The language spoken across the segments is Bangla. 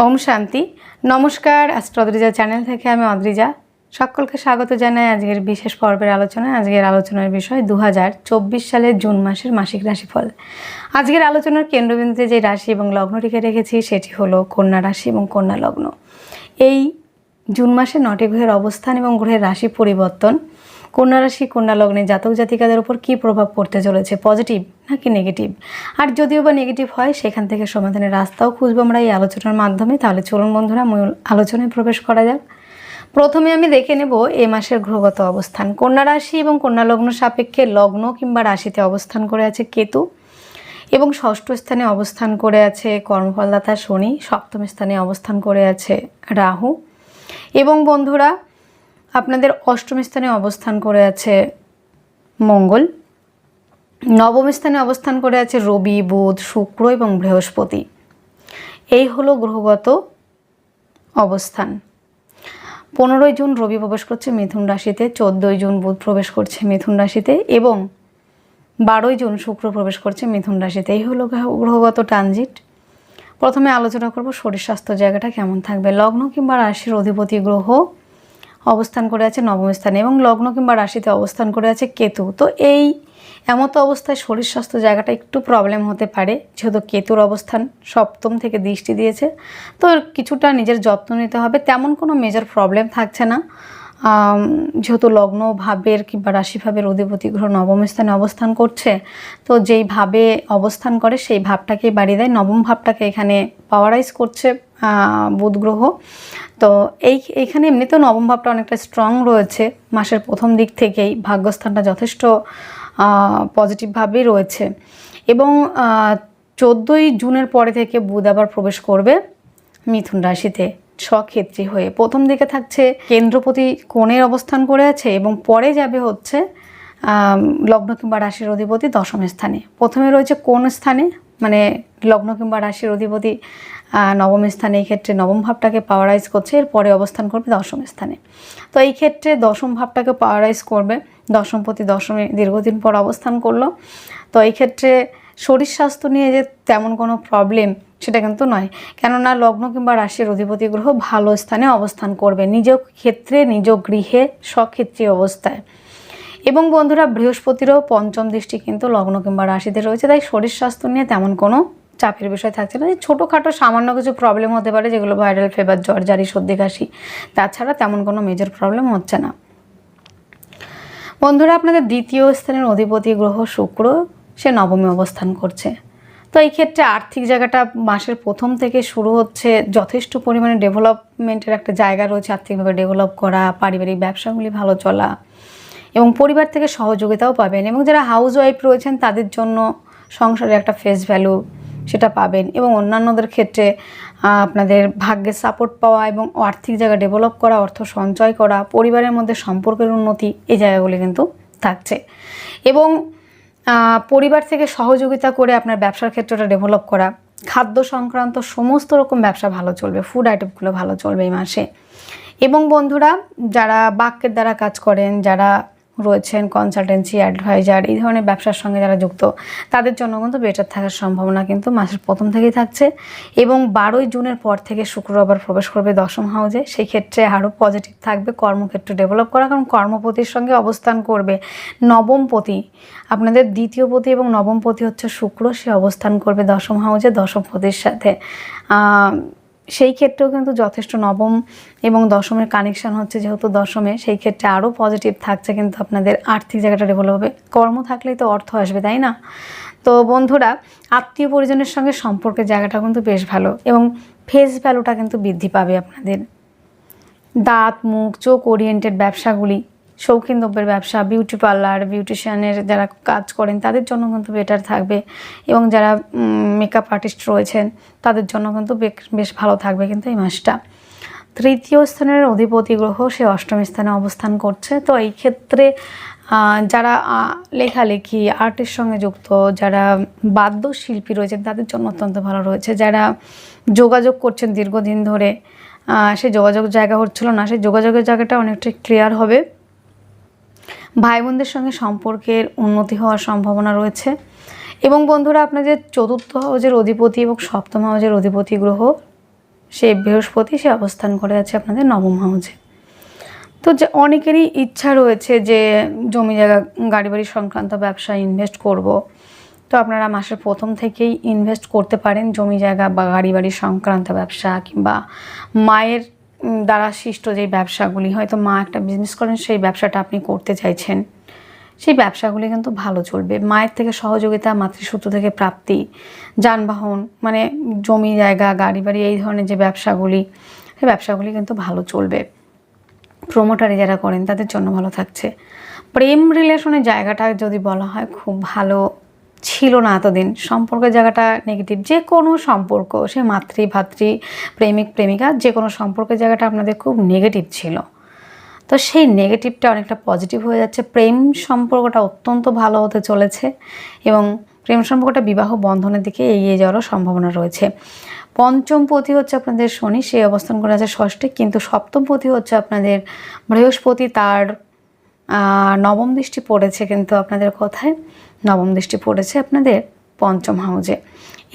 ওম শান্তি। নমস্কার অদ্রিজা চ্যানেল থেকে আমি অদ্রিজা। সকলকে স্বাগত জানাই আজকের বিশেষ পর্বের আলোচনায়। আজকের আলোচনার বিষয় দু হাজার চব্বিশ সালের জুন মাসের মাসিক রাশিফল। আজকের আলোচনার কেন্দ্রবিন্দুতে যে রাশি এবং লগ্নটিকে রেখেছি, সেটি হলো কন্যা রাশি এবং কন্যা লগ্ন। এই জুন মাসে নটি গ্রহের অবস্থান এবং গ্রহের রাশি পরিবর্তন কন্যা রাশি, কন্যা লগ্নে জাতক জাতিকাদের উপর কী প্রভাব পড়তে চলেছে? পজিটিভ নাকি নেগেটিভ আর যদিও বা নেগেটিভ হয়, সেখান থেকে সমাধানের রাস্তাও খুঁজবো আমরা এই আলোচনার মাধ্যমে। তাহলে চলুন বন্ধুরা, মূল আলোচনায় প্রবেশ করা যাক। প্রথমে আমি দেখে নেব এ মাসের গ্রহগত অবস্থান। কন্যা রাশি এবং কন্যা লগ্ন সাপেক্ষে লগ্ন কিংবা রাশিতে অবস্থান করে আছে কেতু এবং ষষ্ঠ স্থানে অবস্থান করে আছে কর্মফলদাতা শনি, সপ্তম স্থানে অবস্থান করে আছে রাহু। এবং বন্ধুরা আপনাদের অষ্টম স্থানে অবস্থান করে আছে মঙ্গল। নবম স্থানে অবস্থান করে আছে রবি, বুধ, শুক্র এবং বৃহস্পতি। এই হলো গ্রহগত অবস্থান। পনেরোই জুন রবি প্রবেশ করছে মিথুন রাশিতে, চোদ্দোই জুন বুধ প্রবেশ করছে মিথুন রাশিতে এবং বারোই জুন শুক্র প্রবেশ করছে মিথুন রাশিতে। এই হলো গ্রহ- গ্রহগত ট্রানজিট। প্রথমে আলোচনা করব শরীর স্বাস্থ্য জায়গাটা কেমন থাকবে? লগ্ন কিংবা রাশির অধিপতি গ্রহ অবস্থান করে আছে নবম স্থানে এবং লগ্ন কিংবা রাশিতে অবস্থান করে আছে কেতু। তো এই এমতো অবস্থায় শরীর স্বাস্থ্য জায়গাটা একটু প্রবলেম হতে পারে, যেহেতু কেতুর অবস্থান সপ্তম থেকে দৃষ্টি দিয়েছে। তো কিছুটা নিজের যত্ন নিতে হবে, তেমন কোনো মেজর প্রবলেম থাকছে না। যেহেতু লগ্ন, ভাবের কিংবা রাশিভাবের অধিপতি গ্রহ নবম স্থানে অবস্থান করছে, তো যেই ভাবে অবস্থান করে সেই ভাবটাকে বাড়িয়ে দেয়। নবম ভাবটাকে এখানে পাওয়ারাইজ করছে বুধ গ্রহ। তো এই এইখানে এমনিতেও নবম ভাবটা অনেকটা স্ট্রং রয়েছে। মাসের প্রথম দিক থেকেই ভাগ্যস্থানটা যথেষ্ট পজিটিভভাবেই রয়েছে। এবং চোদ্দোই জুনের পরে থেকে বুধ আবার প্রবেশ করবে মিথুন রাশিতে। স্বক্ষেত্রী হয়ে। প্রথম দিকে থাকছে কেন্দ্রপতি কোণের অবস্থান করে আছে এবং পরে যাবে হচ্ছে লগ্ন কিংবা রাশির অধিপতি দশম স্থানে। প্রথমে রয়েছে কোন স্থানে? মানে লগ্ন কিংবা রাশির অধিপতি নবম স্থানে, এই ক্ষেত্রে নবম ভাবটাকে পাওয়ারাইজ করছে এরপরে অবস্থান করবে দশম স্থানে। তো এই ক্ষেত্রে দশম ভাবটাকে পাওয়ারাইজ করবে দশমপতি দশমে দীর্ঘদিন পর অবস্থান করল। তো এই ক্ষেত্রে শরীর স্বাস্থ্য নিয়ে যে তেমন কোনো প্রবলেম সেটা কিন্তু নয়। কেননা লগ্ন কিংবা রাশির অধিপতি গ্রহ ভালো স্থানে অবস্থান করবে, নিজ ক্ষেত্রে, নিজ গৃহে স্বক্ষেত্রী অবস্থায়। এবং বন্ধুরা, বৃহস্পতিরও পঞ্চম দৃষ্টি কিন্তু লগ্ন কিংবা রাশিতে রয়েছে, তাই শরীর স্বাস্থ্য নিয়ে তেমন কোনো চাপের বিষয় থাকছে না। এই ছোটোখাটো সামান্য কিছু প্রবলেম হতে পারে, যেগুলো ভাইরাল ফেভার জ্বর জারি সর্দি, কাশি, তাছাড়া তেমন কোনো মেজর প্রবলেম হচ্ছে না। বন্ধুরা, আপনাদের দ্বিতীয় স্থানের অধিপতি গ্রহ শুক্র, সে নবমী অবস্থান করছে। তো এই ক্ষেত্রে আর্থিক জায়গাটা মাসের প্রথম থেকে শুরু হচ্ছে। যথেষ্ট পরিমাণে ডেভেলপমেন্টের একটা জায়গা রয়েছে আর্থিকভাবে ডেভেলপ করা, পারিবারিক ব্যবসাগুলি ভালো চলা এবং পরিবার থেকে সহযোগিতাও পাবেন এবং যারা হাউস ওয়াইফ রয়েছেন তাদের জন্য সংসারে একটা ফেস ভ্যালু সেটা পাবেন এবং অন্যান্যদের ক্ষেত্রে আপনাদের ভাগ্যের সাপোর্ট পাওয়া এবং আর্থিক জায়গা ডেভেলপ করা, অর্থ সঞ্চয় করা, পরিবারের মধ্যে সম্পর্কের উন্নতি এই জায়গাগুলি কিন্তু থাকছে। এবং পরিবার থেকে সহযোগিতা করে আপনার ব্যবসার ক্ষেত্রটা ডেভেলপ করা, খাদ্য সংক্রান্ত সমস্ত রকম ব্যবসা ভালো চলবে ফুড আইটেমগুলো ভালো চলবে এই মাসে। এবং বন্ধুরা, যারা বাক্যের দ্বারা কাজ করেন, যারা রয়েছেন কনসালটেন্সি অ্যাডভাইজার এই ধরনের ব্যবসার সঙ্গে যারা যুক্ত তাদের জন্য কিন্তু বেটার থাকার সম্ভাবনা কিন্তু মাসের প্রথম থেকেই থাকছে এবং বারোই জুনের পর থেকে শুক্র আবার প্রবেশ করবে দশম হাউজে সেই ক্ষেত্রে আরও পজিটিভ থাকবে কর্মক্ষেত্র ডেভেলপ করা কারণ কর্মপতির সঙ্গে অবস্থান করবে নবমপতি আপনাদের দ্বিতীয় পতি এবং নবমপতি হচ্ছে শুক্র সে অবস্থান করবে দশম হাউজে দশমপতির সাথে। আহ, সেই ক্ষেত্রেও কিন্তু যথেষ্ট নবম এবং দশমের কানেকশান হচ্ছে যেহেতু দশমে, সেই ক্ষেত্রে আরও পজিটিভ থাকছে কিন্তু আপনাদের আর্থিক জায়গাটা ডেভেলপ হবে। কর্ম থাকলেই তো অর্থ আসবে, তাই না? তো বন্ধুরা, আত্মীয় পরিজনের সঙ্গে সম্পর্কের জায়গাটা কিন্তু বেশ ভালো এবং ফেস ভ্যালুটা কিন্তু বৃদ্ধি পাবে আপনাদের। দাঁত, মুখ চোখ ওরিয়েন্টেড ব্যবসাগুলি শৌখিন দ্রব্যের ব্যবসা বিউটি পার্লার বিউটিশিয়ানের যারা কাজ করেন, তাদের জন্য কিন্তু বেটার থাকবে। এবং যারা মেকআপ আর্টিস্ট রয়েছেন, তাদের জন্য কিন্তু বেশ ভালো থাকবে কিন্তু এই মাসটা। তৃতীয় স্থানের অধিপতি গ্রহ, সে অষ্টম স্থানে অবস্থান করছে। তো এই ক্ষেত্রে যারা লেখালেখি আর্টের সঙ্গে যুক্ত, যারা বাদ্যশিল্পী রয়েছেন, তাদের জন্য অত্যন্ত ভালো রয়েছে। যারা যোগাযোগ করছেন দীর্ঘদিন ধরে সেই যোগাযোগ জায়গা হচ্ছিল না সেই যোগাযোগের জায়গাটা অনেকটা ক্লিয়ার হবে। ভাই বোনদের সঙ্গে সম্পর্কের উন্নতি হওয়ার সম্ভাবনা রয়েছে। এবং বন্ধুরা আপনাদের চতুর্থ হাউজের অধিপতি এবং সপ্তম হাউজের অধিপতি গ্রহ, সে বৃহস্পতি, সে অবস্থান করে আছে আপনাদের নবম হাউজে। তো যে অনেকেরই ইচ্ছা রয়েছে যে জমি জায়গা গাড়ি বাড়ি সংক্রান্ত ব্যবসায় ইনভেস্ট করব। তো আপনারা মাসের প্রথম থেকেই ইনভেস্ট করতে পারেন জমি জায়গা বা গাড়ি বাড়ি সংক্রান্ত ব্যবসা কিংবা মায়ের দ্বারা সৃষ্ট যে ব্যবসাগুলি, হয়তো মা একটা বিজনেস করেন, সেই ব্যবসাটা আপনি করতে চাইছেন। সেই ব্যবসাগুলি কিন্তু ভালো চলবে। মায়ের থেকে সহযোগিতা, মাতৃসূত্র থেকে প্রাপ্তি, যানবাহন মানে জমি, জায়গা, গাড়ি বাড়ি, এই ধরনের যে ব্যবসাগুলি, সেই ব্যবসাগুলি কিন্তু ভালো চলবে। প্রমোটারে যারা করেন, তাদের জন্য ভালো থাকছে। প্রেম রিলেশনের জায়গাটা যদি বলা হয়, খুব ভালো ছিল না এতদিন। সম্পর্কের জায়গাটা নেগেটিভ যে কোনো সম্পর্ক, সে মাতৃ, ভাতৃ, প্রেমিক, প্রেমিকা, যে কোনো সম্পর্কের জায়গাটা আপনাদের খুব নেগেটিভ ছিল। তো সেই নেগেটিভটা অনেকটা পজিটিভ হয়ে যাচ্ছে। প্রেম সম্পর্কটা অত্যন্ত ভালো হতে চলেছে এবং প্রেম সম্পর্কটা বিবাহ বন্ধনের দিকে এগিয়ে যাওয়ারও সম্ভাবনা রয়েছে। পঞ্চম পতি হচ্ছে আপনাদের শনি, সে অবস্থান করে আছে ষষ্ঠে, কিন্তু সপ্তম পতি হচ্ছে আপনাদের বৃহস্পতি, তার নবম দৃষ্টি পড়েছে কিন্তু আপনাদের কোথায়। নবম দৃষ্টি পড়েছে আপনাদের পঞ্চম হাউজে।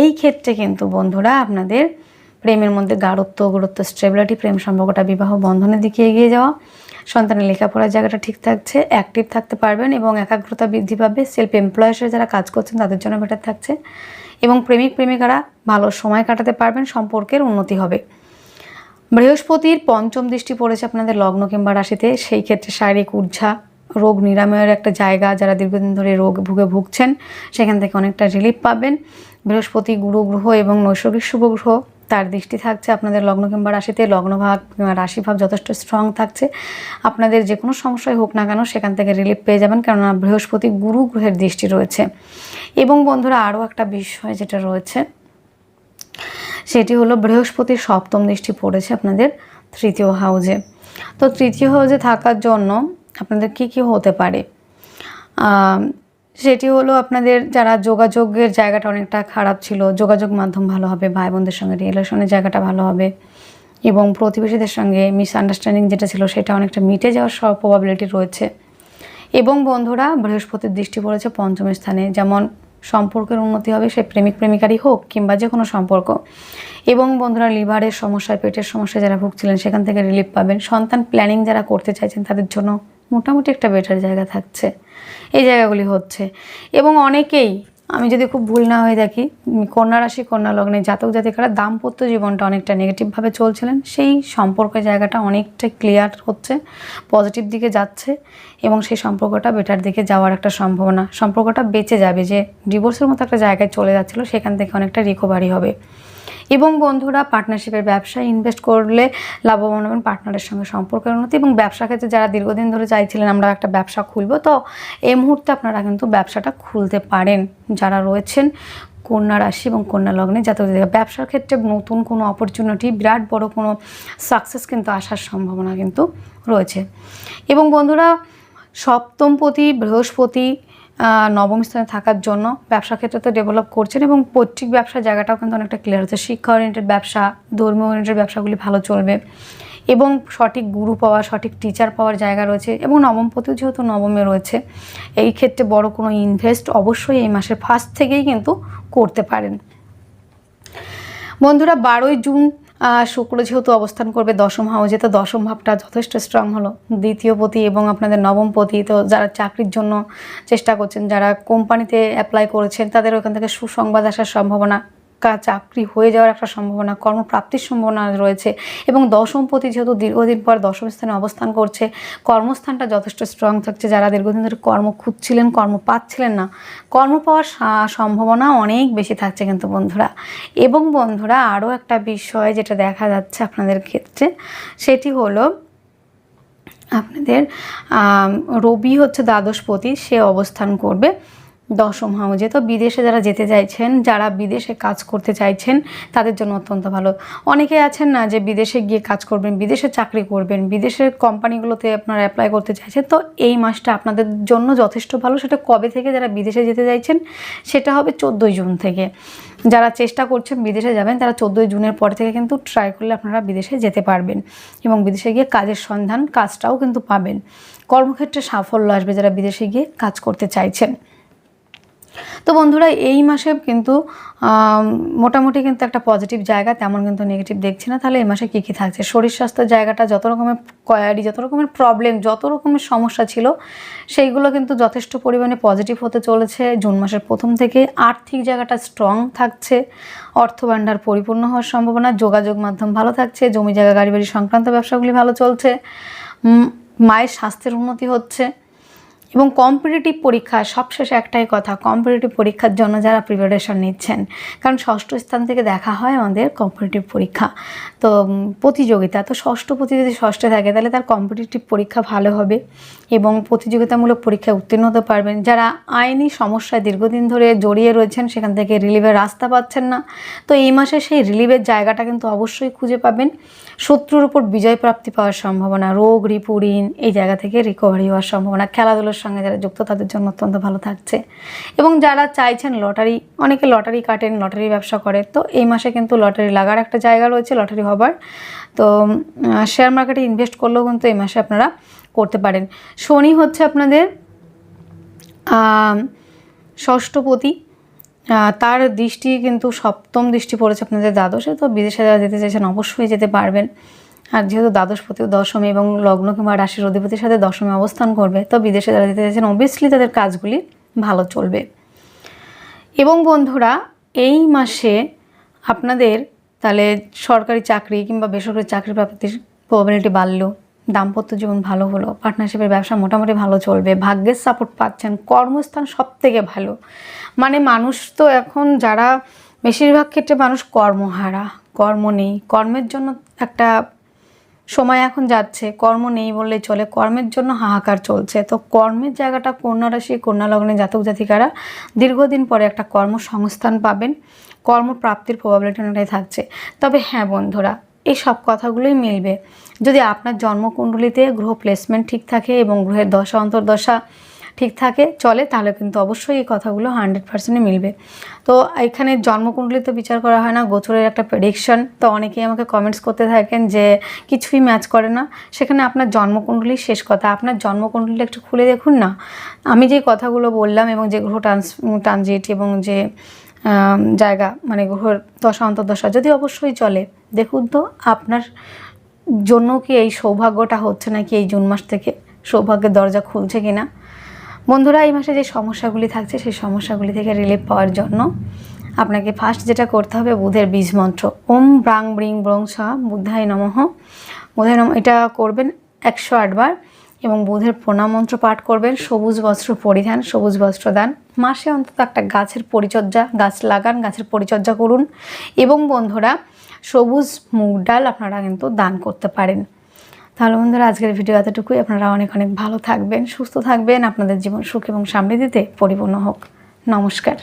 এই ক্ষেত্রে কিন্তু বন্ধুরা আপনাদের প্রেমের মধ্যে গাঢ়ত্ব গুরুত্ব স্টেবিলিটি প্রেম সম্পর্কটা, বিবাহ বন্ধনের দিকে এগিয়ে যাওয়া, সন্তানের লেখাপড়ার জায়গাটা ঠিক থাকছে অ্যাক্টিভ থাকতে পারবেন এবং একাগ্রতা বৃদ্ধি পাবে সেলফ এমপ্লয় যারা কাজ করছেন তাদের জন্য বেটার থাকছে এবং প্রেমিক, প্রেমিকারা ভালো সময় কাটাতে পারবেন, সম্পর্কের উন্নতি হবে। বৃহস্পতির পঞ্চম দৃষ্টি পড়েছে আপনাদের লগ্ন কিংবা রাশিতে, সেই ক্ষেত্রে শারীরিক ঊর্জা রোগ নিরাময়ের একটা জায়গা যারা দীর্ঘদিন ধরে রোগ ভুগে ভুগছেন, সেখান থেকে অনেকটা রিলিফ পাবেন। বৃহস্পতি গুরু গ্রহ এবং নৈসর্গিক শুভ গ্রহ, তার দৃষ্টি থাকছে আপনাদের লগ্ন কিংবা রাশিতে। লগ্নভাগ কিংবা রাশিভাব যথেষ্ট স্ট্রং থাকছে। আপনাদের যে কোনো সমস্যায় হোক না কেন সেখান থেকে রিলিফ পেয়ে যাবেন, কেননা বৃহস্পতি গুরু গ্রহের দৃষ্টি রয়েছে। এবং বন্ধুরা, আরও একটা বিষয় যেটা রয়েছে, সেটি হলো বৃহস্পতির সপ্তম দৃষ্টি পড়েছে আপনাদের তৃতীয় হাউজে তো তৃতীয় হাউজে থাকার জন্য আপনাদের কি কি হতে পারে? সেটি হলো আপনাদের যারা যোগাযোগের জায়গাটা অনেকটা খারাপ ছিল, যোগাযোগ মাধ্যম ভালো হবে ভাই বোনদের সঙ্গে রিলেশনের জায়গাটা ভালো হবে এবং প্রতিবেশীদের সঙ্গে মিসআন্ডারস্ট্যান্ডিং যেটা ছিল সেটা অনেকটা মিটে যাওয়ার সব প্রবাবিলিটি রয়েছে। এবং বন্ধুরা, বৃহস্পতির দৃষ্টি পড়েছে পঞ্চম স্থানে, যেমন সম্পর্কের উন্নতি হবে, সে প্রেমিক প্রেমিকারই হোক কিংবা যে কোনো সম্পর্ক। এবং বন্ধুরা লিভারের সমস্যায় পেটের সমস্যায় যারা ভুগছিলেন, সেখান থেকে রিলিফ পাবেন। সন্তান প্ল্যানিং যারা করতে চাইছেন, তাদের জন্য মোটামুটি একটা বেটার জায়গা থাকছে। এই জায়গাগুলি হচ্ছে। এবং অনেকেই, আমি যদি খুব ভুল না হয়ে থাকি, কন্যা রাশি, কন্যা লগ্নে জাতক জাতিকারা দাম্পত্য জীবনটা অনেকটা নেগেটিভভাবে চলছিলেন। সেই সম্পর্কের জায়গাটা অনেকটা ক্লিয়ার হচ্ছে পজিটিভ দিকে যাচ্ছে এবং সেই সম্পর্কটা বেটার দিকে যাওয়ার একটা সম্ভাবনা। সম্পর্কটা বেঁচে যাবে যে ডিভোর্সের মতো একটা জায়গায় চলে যাচ্ছিল, সেখান থেকে অনেকটা রিকভারি হবে। এবং বন্ধুরা পার্টনারশিপের ব্যবসায় ইনভেস্ট করলে লাভবান হবেন পার্টনারের সঙ্গে সম্পর্কের উন্নতি এবং ব্যবসা ক্ষেত্রে যারা দীর্ঘদিন ধরে চাইছিলেন আমরা একটা ব্যবসা খুলবো, তো এই মুহূর্তে আপনারা কিন্তু ব্যবসাটা খুলতে পারেন। যারা রয়েছেন কন্যা রাশি এবং কন্যা লগ্নে যাতে ব্যবসার ক্ষেত্রে নতুন কোনো অপরচুনিটি বিরাট বড় কোনো সাকসেস কিন্তু আসার সম্ভাবনা কিন্তু রয়েছে। এবং বন্ধুরা সপ্তমপতি, বৃহস্পতি নবম স্থানে থাকার জন্য ব্যবসা ক্ষেত্রে তো ডেভেলপ করছেন এবং পৈতৃক ব্যবসার জায়গাটাও কিন্তু অনেকটা ক্লিয়ার হচ্ছে শিক্ষা ওরিয়েন্টেড ব্যবসা ধর্মীয় ওরিয়েন্টেড ব্যবসাগুলি ভালো চলবে এবং সঠিক গুরু পাওয়া, সঠিক টিচার পাওয়ার জায়গা রয়েছে এবং নবমপতি যেহেতু নবমে রয়েছে, এই ক্ষেত্রে বড় কোনো ইনভেস্ট অবশ্যই এই মাসের ফার্স্ট থেকেই কিন্তু করতে পারেন। বন্ধুরা, বারোই জুন শুক্র যেহেতু অবস্থান করবে দশম হাউজে, তো দশম ভাবটা যথেষ্ট স্ট্রং হলো। দ্বিতীয় পতি এবং আপনাদের নবম পতি, তো যারা চাকরির জন্য চেষ্টা করছেন, যারা কোম্পানিতে অ্যাপ্লাই করেছেন, তাদের ওখান থেকে সুসংবাদ আসার সম্ভাবনা চাকরি হয়ে যাওয়ার একটা সম্ভাবনা, কর্মপ্রাপ্তির সম্ভাবনা রয়েছে এবং দশম পতি যেহেতু দীর্ঘদিন পর দশম স্থানে অবস্থান করছে, কর্মস্থানটা যথেষ্ট স্ট্রং থাকছে। যারা দীর্ঘদিন ধরে কর্ম খুঁজছিলেন, কর্ম পাচ্ছিলেন না, কর্ম পাওয়ার সম্ভাবনা অনেক বেশি থাকছে কিন্তু বন্ধুরা। এবং বন্ধুরা, আরও একটা বিষয় যেটা দেখা যাচ্ছে আপনাদের ক্ষেত্রে, সেটি হলো আপনাদের রবি হচ্ছে দ্বাদশপতি সে অবস্থান করবে। দশম হাউজে। তো বিদেশে যারা যেতে চাইছেন, যারা বিদেশে কাজ করতে চাইছেন, তাদের জন্য অত্যন্ত ভালো। অনেকে আছেন না যে বিদেশে গিয়ে কাজ করবেন, বিদেশে চাকরি করবেন, বিদেশের কোম্পানিগুলোতে আপনারা অ্যাপ্লাই করতে চাইছেন। তো এই মাসটা আপনাদের জন্য যথেষ্ট ভালো। সেটা কবে থেকে যারা বিদেশে যেতে চাইছেন, সেটা হবে চোদ্দোই জুন থেকে। যারা চেষ্টা করছেন বিদেশে যাবেন, তারা চোদ্দোই জুনের পর থেকে কিন্তু ট্রাই করলে আপনারা বিদেশে যেতে পারবেন এবং বিদেশে গিয়ে কাজের সন্ধান, কাজটাও কিন্তু পাবেন। কর্মক্ষেত্রে সাফল্য আসবে যারা বিদেশে গিয়ে কাজ করতে চাইছেন। তো বন্ধুরা, এই মাসে কিন্তু মোটামুটি কিন্তু একটা পজিটিভ জায়গা, তেমন কিন্তু নেগেটিভ দেখছি না। তাহলে এই মাসে কী কী থাকছে? শরীর স্বাস্থ্যের জায়গাটা, যত রকমের কোয়ারি যত রকমের প্রবলেম যত রকমের সমস্যা ছিল, সেইগুলো কিন্তু যথেষ্ট পরিমাণে পজিটিভ হতে চলেছে। জুন মাসের প্রথম থেকে আর্থিক জায়গাটা স্ট্রং থাকছে। অর্থভাণ্ডার পরিপূর্ণ হওয়ার সম্ভাবনা, যোগাযোগ মাধ্যম ভালো থাকছে, জমি জায়গা, গাড়ি বাড়ি সংক্রান্ত ব্যবসাগুলি ভালো চলছে। মায়ের স্বাস্থ্যের উন্নতি হচ্ছে। এবং কম্পিটিটিভ পরীক্ষা, সবশেষে একটাই কথা কম্পিটিটিভ পরীক্ষার জন্য যারা প্রিপারেশন নিচ্ছেন, কারণ ষষ্ঠ স্থান থেকে দেখা হয় আমাদের কম্পিটিটিভ পরীক্ষা। তো প্রতিযোগিতা, তো ষষ্ঠ প্রতি যদি ষষ্ঠে থাকে, তাহলে তার কম্পিটিটিভ পরীক্ষা ভালো হবে এবং প্রতিযোগিতামূলক পরীক্ষায় উত্তীর্ণ হতে পারবেন। যারা আইনি সমস্যায় দীর্ঘদিন ধরে জড়িয়ে রয়েছেন, সেখান থেকে রিলিভের রাস্তা পাচ্ছেন না। তো এই মাসে সেই রিলিভের জায়গাটা কিন্তু অবশ্যই খুঁজে পাবেন। শত্রুর উপর বিজয় প্রাপ্তি পাওয়ার সম্ভাবনা, রোগ, রিপু, ঋণ, এই জায়গা থেকে রিকভারি হওয়ার সম্ভাবনা, খেলাধুলার সঙ্গে যারা যুক্ত, তাদের জন্য অত্যন্ত ভালো থাকছে। এবং যারা চাইছেন লটারি, অনেকে লটারি কাটেন লটারি ব্যবসা করে। তো এই মাসে কিন্তু লটারি লাগার একটা জায়গা রয়েছে, লটারি হবার। তো শেয়ার মার্কেটে ইনভেস্ট করলেও কিন্তু এই মাসে আপনারা করতে পারেন। শনি হচ্ছে আপনাদের ষষ্ঠপতি। তার দৃষ্টি কিন্তু সপ্তম দৃষ্টি পড়েছে আপনাদের দ্বাদশে। তো বিদেশে যারা যেতে চাইছেন, অবশ্যই যেতে পারবেন। আর যেহেতু দ্বাদশপতি দশমী এবং লগ্ন কিংবা রাশির অধিপতির সাথে দশমী অবস্থান করবে, তো বিদেশে যারা যেতে চাইছেন অবভিয়াসলি তাদের কাজগুলি ভালো চলবে। এবং বন্ধুরা, এই মাসে আপনাদের তাহলে সরকারি চাকরি কিংবা বেসরকারি চাকরি প্রাপ্তির প্রবাবিলিটি বাড়লো, দাম্পত্য জীবন ভালো হলো পার্টনারশিপের ব্যবসা মোটামুটি ভালো চলবে, ভাগ্যের সাপোর্ট পাচ্ছেন, কর্মস্থান সব থেকে ভালো। মানে মানুষ তো এখন যারা বেশিরভাগ ক্ষেত্রে মানুষ কর্মহারা, কর্ম নেই, কর্মের জন্য একটা সময় এখন যাচ্ছে, কর্ম নেই বললে চলে, কর্মের জন্য হাহাকার চলছে। তো কর্মের জায়গাটা কন্যা রাশি, কন্যা লগ্নে জাতক জাতিকারা দীর্ঘদিন পরে একটা কর্মসংস্থান পাবেন। কর্মপ্রাপ্তির প্রবাবিলিটি অনেকটাই থাকছে। তবে হ্যাঁ বন্ধুরা এই সব কথাগুলোই মিলবে। যদি আপনার জন্মকুণ্ডলিতে গ্রহ প্লেসমেন্ট ঠিক থাকে এবং গ্রহের দশা, অন্তর্দশা ঠিক থাকে, চলে, তাহলে কিন্তু অবশ্যই এই কথাগুলো হান্ড্রেড পার্সেন্টই মিলবে। তো এখানে জন্মকুণ্ডলী তো বিচার করা হয় না, গোচরের একটা প্রেডিকশন তো অনেকেই আমাকে কমেন্টস করতে থাকেন যে কিছুই ম্যাচ করে না। সেখানে আপনার জন্মকুণ্ডলী শেষ কথা, আপনার জন্মকুণ্ডলীটা একটু খুলে দেখুন না। আমি যে কথাগুলো বললাম এবং যে গ্রহ ট্রান্স ট্রানজিট এবং যে জায়গা মানে গ্রহের দশা, অন্তর্দশা, যদি অবশ্যই চলে, দেখুন তো আপনার জন্য কি এই সৌভাগ্যটা হচ্ছে নাকি এই জুন মাস থেকে সৌভাগ্যের দরজা খুলছে কিনা? বন্ধুরা, এই মাসে যে সমস্যাগুলি থাকছে, সেই সমস্যাগুলি থেকে রিলিফ পাওয়ার জন্য আপনাকে ফার্স্ট যেটা করতে হবে, বুধের বীজ মন্ত্র। ওম ব্রাং ব্রিং ব্রং সা বুদ্ধায় নমঃ। বুধায় নম, এটা করবেন একশো আটবার এবং বুধের প্রণাম মন্ত্র পাঠ করবেন। সবুজ বস্ত্র পরিধান, সবুজ বস্ত্র দান। মাসে অন্তত একটা গাছের পরিচর্যা, গাছ লাগান, গাছের পরিচর্যা করুন। এবং বন্ধুরা, সবুজ মুগ ডাল আপনারা কিন্তু দান করতে পারেন। তাহলে বন্ধুরা, আজকের ভিডিও এতটুকুই। আপনারা অনেক অনেক ভালো থাকবেন, সুস্থ থাকবেন। আপনাদের জীবন সুখ এবং সমৃদ্ধিতে পরিপূর্ণ হোক। নমস্কার।